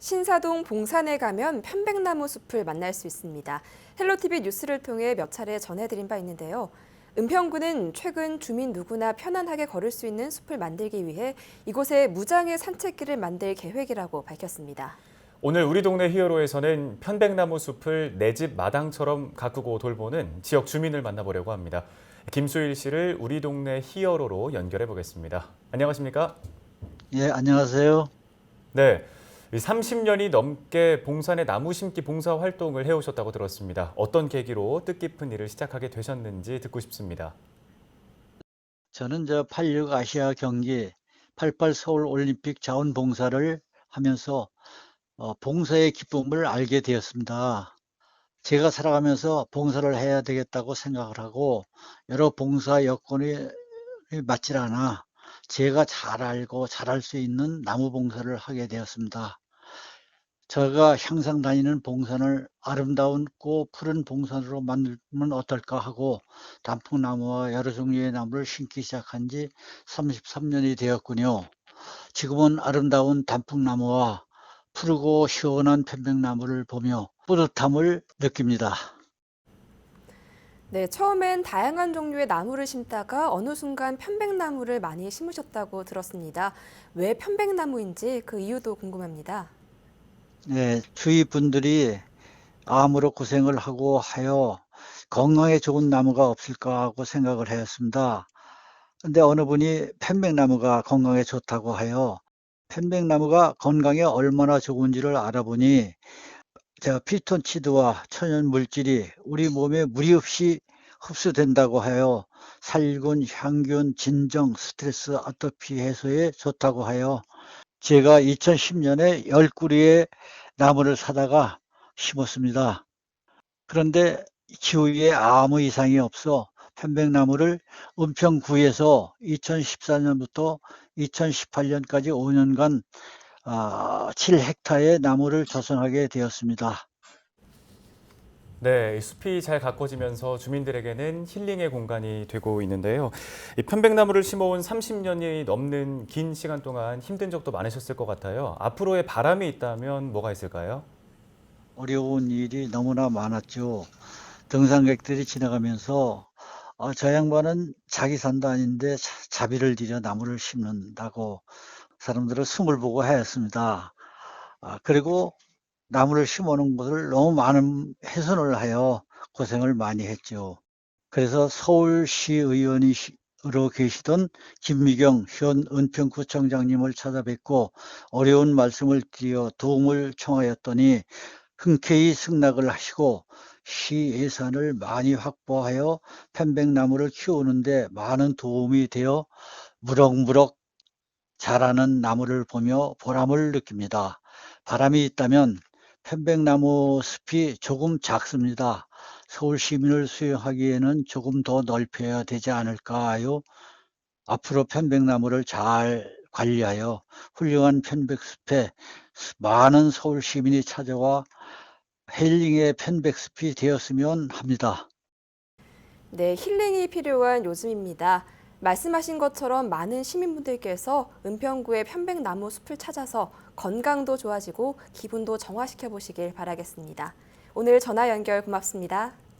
신사동 봉산에 가면 편백나무 숲을 만날 수 있습니다. 헬로티비 뉴스를 통해 몇 차례 전해드린 바 있는데요. 은평구는 최근 주민 누구나 편안하게 걸을 수 있는 숲을 만들기 위해 이곳에 무장의 산책길을 만들 계획이라고 밝혔습니다. 오늘 우리 동네 히어로에서는 편백나무 숲을 내 집 마당처럼 가꾸고 돌보는 지역 주민을 만나보려고 합니다. 김수일 씨를 우리 동네 히어로로 연결해 보겠습니다. 안녕하십니까? 예, 안녕하세요. 네. 30년이 넘게 봉산의 나무 심기 봉사 활동을 해오셨다고 들었습니다. 어떤 계기로 뜻깊은 일을 시작하게 되셨는지 듣고 싶습니다. 저는 저 86 아시아 경기, 88 서울 올림픽 자원봉사를 하면서 어, 봉사의 기쁨을 알게 되었습니다. 제가 살아가면서 봉사를 해야 되겠다고 생각을 하고 여러 봉사 여건이 맞질 않아 제가 잘 알고 잘할 수 있는 나무 봉사를 하게 되었습니다. 제가 항상 다니는 봉산을 아름다운고 푸른 봉산으로 만들면 어떨까 하고 단풍나무와 여러 종류의 나무를 심기 시작한 지 33년이 되었군요. 지금은 아름다운 단풍나무와 푸르고 시원한 편백나무를 보며 뿌듯함을 느낍니다. 네, 처음엔 다양한 종류의 나무를 심다가 어느 순간 편백나무를 많이 심으셨다고 들었습니다. 왜 편백나무인지 그 이유도 궁금합니다. 네, 주위 분들이 암으로 고생을 하고 하여 건강에 좋은 나무가 없을까 하고 생각을 하였습니다. 근데 어느 분이 편백나무가 건강에 좋다고 하여 편백나무가 건강에 얼마나 좋은지를 알아보니 제가 피톤치드와 천연 물질이 우리 몸에 무리 없이 흡수된다고 하여 살균, 향균, 진정, 스트레스, 아토피 해소에 좋다고 하여 제가 2010년에 열 구리의 나무를 사다가 심었습니다. 그런데 기후에 아무 이상이 없어 편백나무를 은평구에서 2014년부터 2018년까지 5년간 7헥타의 나무를 조성하게 되었습니다. 네, 이 숲이 잘 가꿔지면서 주민들에게는 힐링의 공간이 되고 있는데요. 이 편백나무를 심어온 30년이 넘는 긴 시간 동안 힘든 적도 많으셨을 것 같아요. 앞으로의 바람이 있다면 뭐가 있을까요? 어려운 일이 너무나 많았죠. 등산객들이 지나가면서 어, 저 양반은 자기 산도 아닌데 자- 자비를 들여 나무를 심는다고 사람들은 숨을 보고 하였습니다. 아, 그리고 나무를 심어놓은 것을 너무 많은 훼손을 하여 고생을 많이 했죠. 그래서 서울시의원으로 계시던 김미경 현 은평구청장님을 찾아뵙고 어려운 말씀을 드려 도움을 청하였더니 흔쾌히 승낙을 하시고 시 예산을 많이 확보하여 편백나무를 키우는데 많은 도움이 되어 무럭무럭 자라는 나무를 보며 보람을 느낍니다. 바람이 있다면 편백나무 숲이 조금 작습니다. 서울 시민을 수용하기에는 조금 더 넓혀야 되지 않을까요? 앞으로 편백나무를 잘 관리하여 훌륭한 편백숲에 많은 서울 시민이 찾아와 힐링의 편백숲이 되었으면 합니다. 네, 힐링이 필요한 요즘입니다. 말씀하신 것처럼 많은 시민분들께서 은평구의 편백나무 숲을 찾아서 건강도 좋아지고 기분도 정화시켜 보시길 바라겠습니다. 오늘 전화 연결 고맙습니다.